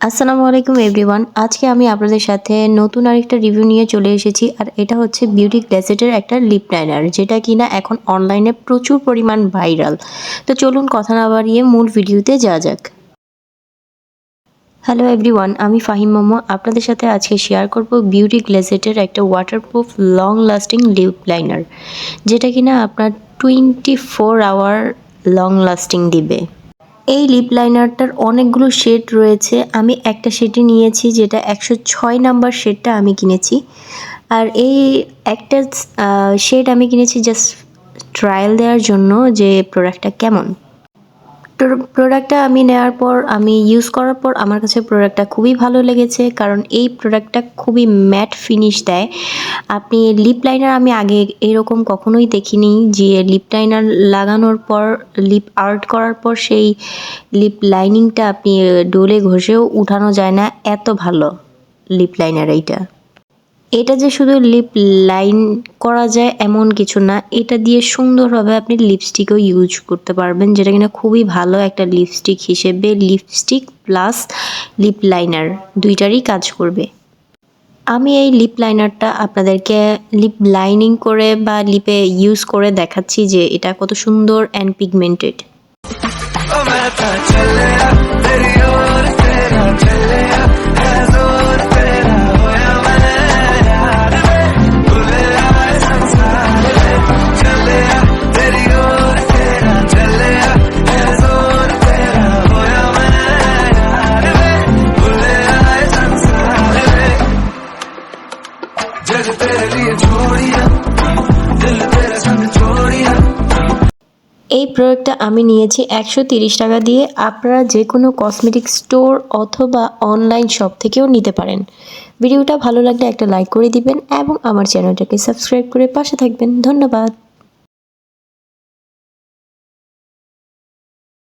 আসসালামু আলাইকুম এভরিওয়ান আজকে আমি আপনাদের সাথে নতুন আরেকটা রিভিউ নিয়ে চলে এসেছি, আর এটা হচ্ছে বিউটি গ্ল্যাসেটের একটা লিপ লাইনার যেটা কিনা এখন অনলাইনে প্রচুর পরিমাণ ভাইরাল তো চলুন কথা না বাড়িয়ে মূল ভিডিওতে যাওয়া যাক। হ্যালো এভরিওয়ান আমি ফাহিম মোমো, আপনাদের সাথে আজকে শেয়ার করব বিউটি গ্লেজেটের একটা waterproof long lasting lip liner যেটা কিনা আপনার twenty four hour long lasting দিবে। এই লিপ লাইনারটার অনেকগুলো শেড রয়েছে। আমি একটা শেডই নিয়েছি যেটা একশো ছয় নাম্বার শেডটা আমি কিনেছি। আর এই একটা শেড আমি কিনেছি জাস্ট ট্রায়াল দেওয়ার জন্য যে প্রোডাক্টটা কেমন। প্রোডাক্টটা আমি নেওয়ার পর, আমি ইউজ করার পর আমার কাছে প্রোডাক্টটা খুবই ভালো লেগেছে। কারণ এই প্রোডাক্টটা খুবই ম্যাট ফিনিশ দেয়। আপনি লিপ লাইনার আমি আগে এরকম কখনোই দেখিনি যে লিপ লাইনার লাগানোর পর লিপ আর্ট করার পর সেই লিপ লাইনিংটা আপনি ডোলে ঘষেও উঠানো যায় না। এত ভালো লিপ লাইনার এইটা। এটা যে শুধু লিপ লাইন করা যায় এমন কিছু না, এটা দিয়ে সুন্দরভাবে আপনি লিপস্টিকও ইউজ করতে পারবেন, যেটা কিনা খুবই ভালো একটা লিপস্টিক হিসেবে লিপস্টিক প্লাস লিপ লাইনার দুইটারই কাজ করবে। আমি এই লিপ লাইনারটা আপনাদেরকে লিপ লাইনিং করে বা লিপে ইউজ করে দেখাচ্ছি যে এটা কত সুন্দর অ্যান্ড পিগমেন্টেড এই প্রোডাক্টটা আমি নিয়েছি একশো তিরিশ টাকা দিয়ে। আপনারা যে কোনো কসমেটিক স্টোর অথবা অনলাইন শপ থেকেও নিতে পারেন। ভিডিওটা ভালো লাগলে একটা লাইক করে দিবেন এবং আমার চ্যানেলটাকে সাবস্ক্রাইব করে পাশে থাকবেন। ধন্যবাদ।